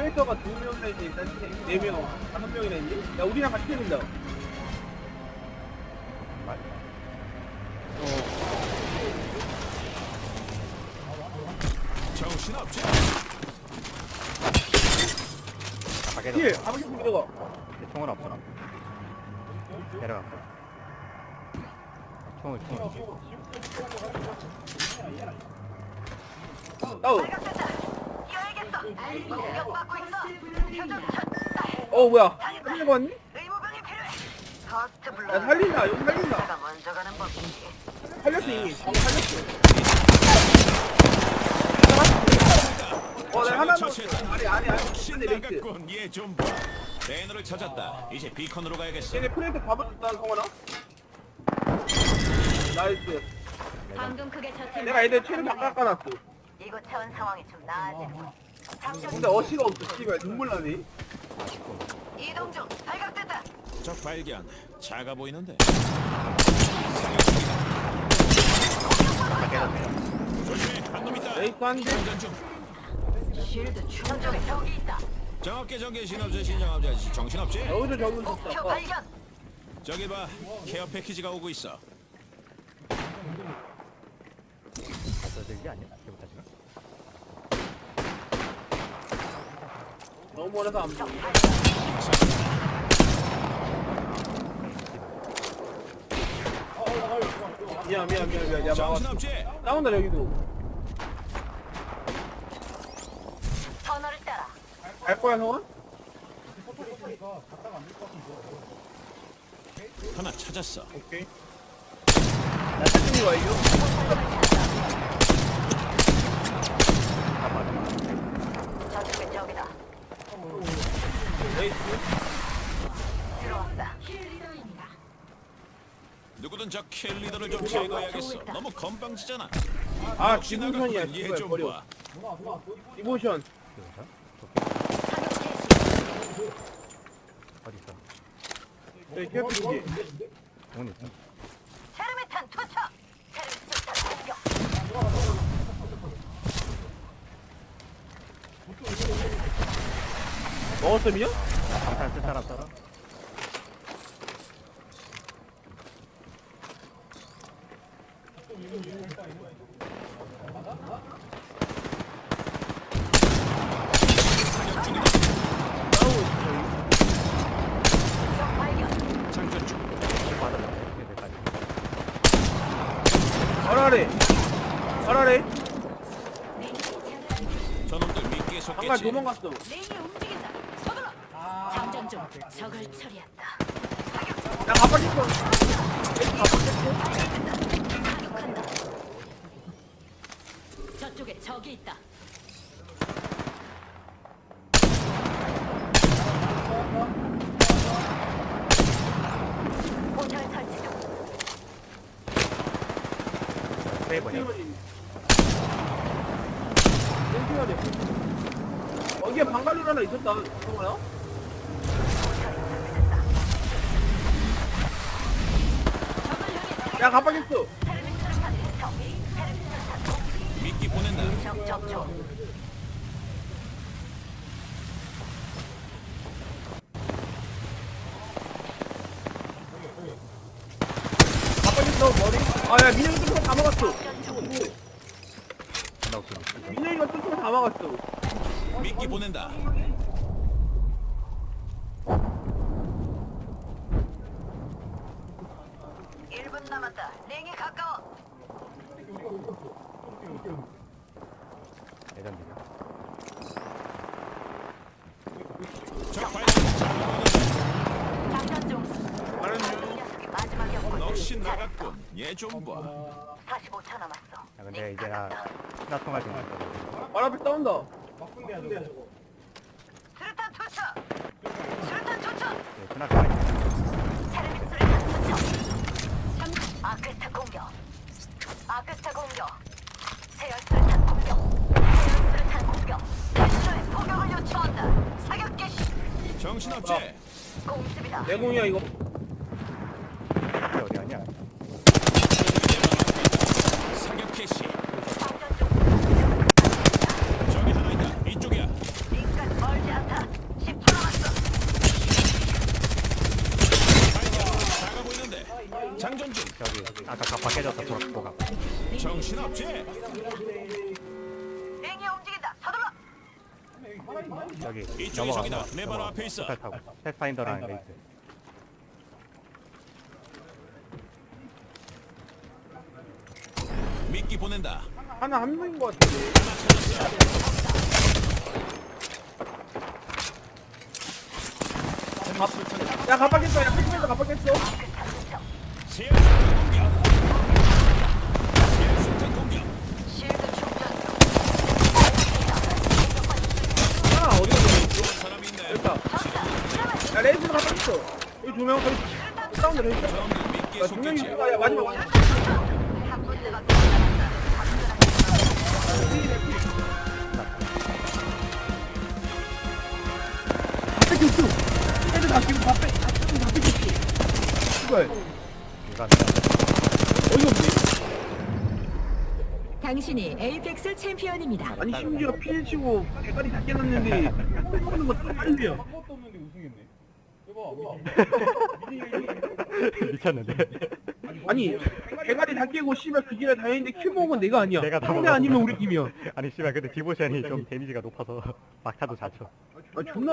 오페이터가 두 명이나 있지, 일단 네 명, 다섯 명이나 있니? 야, 우리랑 같이. 맞아. 정신없지? 가게 힐, 좀 이거. 내 총은 없어. 내려갔어. 총을 총을. 다운. 공격받고 있어. 표정 쳤다. 어, 뭐야? 살린 거 같니? 의무병이 필요해. 퍼스트 블루. 야, 살린다, 여기 살린다. 내가 먼저 가는 법이지. 살렸어, 이미. 방금 살렸어. 어, 내가 하나 처치했다. 아니, 아니, 아니. 신 근데 레이트. 나갔군 얘좀 봐. 레이너를 찾았다. 이제 비컨으로 가야겠어. 얘네 프레이트 잡아줬다, 성원아. 나이스. 방금 그게 저 내가 애들 체를 다 깎아놨어. 이곳 차원 상황이 좀 나아졌고. 근데 어시가 없어, 씨발. 눈물 나네. 이동 중. 발각됐다. 적 발견. 작아 보이는데. 조심해. 한놈 있다. 레이트 한 대. 장전 중. 쉴드 충전쪽에 적이 있다. 정확히 전개 신호제 신정함자 정신없지? 여기도 적은 목표. 어. 발견. 저기 봐. 케어 패키지가 오고 있어. 저들기 아니야? 너무 멀어서 안 보여. 미안, 미안, 미안, 미안. 야, 막았어. 정신없지? 싸운다, 여기도. 터널을 따라. 갈 거야, 성원? 하나 찾았어. 오케이. 나 이거? 아 맞아 맞아. 저쪽에 적이다. 레이트. 들어왔다. 누구든 저 킬리더를 좀 제거해야겠어. 너무 건방지잖아. 아, 나갔군. 씨발, 얘좀 버려. 봐. 사격 개시. 어디 있어? 저기 캐피지. 돈 있어? 테르미탄 투척. 테르미탄 공격. 미야? 방탄 쓸 사람. 저놈들 미끼에 잠깐 속겠지. 도망갔어. 중. 적을 처리한다. 나. 사격한다. 저쪽에 적이 있다. 설치 중. 세이버냐? 여기에 방갈로 하나 있었다. 성원아? 야. 테르미탄 미끼 보낸다. 가빠졌어, 머리. 아, 야, 민영이 뚫고 다 막았어. 뚫고 다 막았어. 미끼 보낸다. 일분 남았다. 링이 가까워. 예전들이야. 적 발견. 장전 중. 이 녀석이 마지막이었군. 넋이 나갔군. 얘 좀 봐. 45초 남았어. 야 근데 이제 나 신화 할까? 말 앞에 싸운다. 수류탄 투척. 수류탄 투척. 네, 신화 통화 있어. 아크스타 공격. 아크스타 공격. 세열 수류탄 공격. 세열 수류탄 공격. 애초에 공격을 요청한다. 사격 개시. 정신없지? 공습이다. 내 공이야, 이거. 장전중 저기 아까 갑바 깨졌다 돌아가고 갑 정신없지 맹이 움직인다. 서둘러. 저기 이쪽이 넘어가. 내 바로 앞에 있어. 탈 타고 패스파인더랑 레이스 미끼 보낸다 하나 한 명인 것 같아. 야, 갑박했어. 야, 픽스에서 갑박했어. 하나 어디가 있어? 여기다. 야, 레이스도 갑박했어. 여기 두 명, 거기 사운드 레이스. 정글 미끼 야, 두 명이. 있어. 야, 마지막, 마지막. 어이가 없네. 당신이 에이펙스 챔피언입니다. 아니 심지어 피해 치고 대가리 다 깨놨는데 하는 거 빨리요. 미쳤는데 아니 대가리 다 깨고 씨발 그 길에 다녔는데 킬 먹은 건 내가 아니야. 내가 다 상대 먹었어. 아니면 우리 팀이야. 아니 씨발 근데 디보션이 좀 데미지가 높아서 막타도 잘 쳐. 아 존나